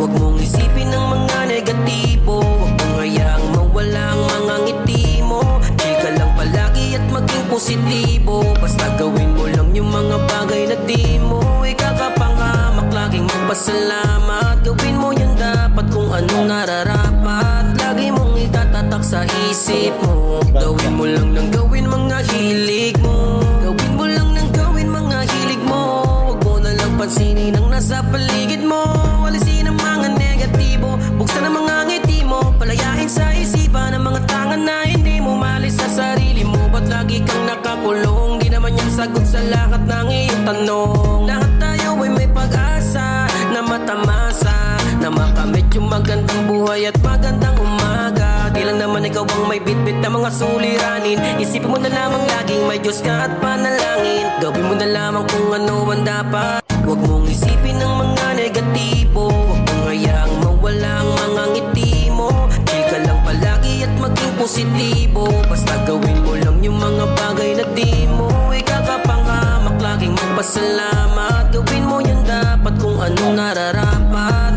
Huwag mong isipin ng mga negatibo. Huwag mong hayaang mawala ang mga ngiti mo Chill ka lang palagi at maging positibo. Basta gawin mo lang yung mga bagay na di mo Ikakapangamak. Laging magpasalamat Gawin mo yan dapat kung anong nararapat. Lagi mong itatatak sa isip mo. Gawin mo lang ng gawin mga hilig mo. Gawin mo lang ng gawin mga hilig mo. Huwag mo na lang pansinin nakakulong? Di naman yung sagot sa lahat ng iyong tanong. Lahat tayo ay may pag-asa na matamasa Na makamit yung magandang buhay at magandang umaga. Di lang naman ikaw ang may bitbit na mga suliranin. Isipin mo na lamang laging may Diyos ka at panalangin. Gawin mo na lamang kung ano ang dapat. Huwag mong isipin ng mga negatibo. Huwag mong hayaang mawala ang mga ngiti mo. Ka lang palagi at maging positibo magpasalamat Gawin mo yan dapat kung anong nararapat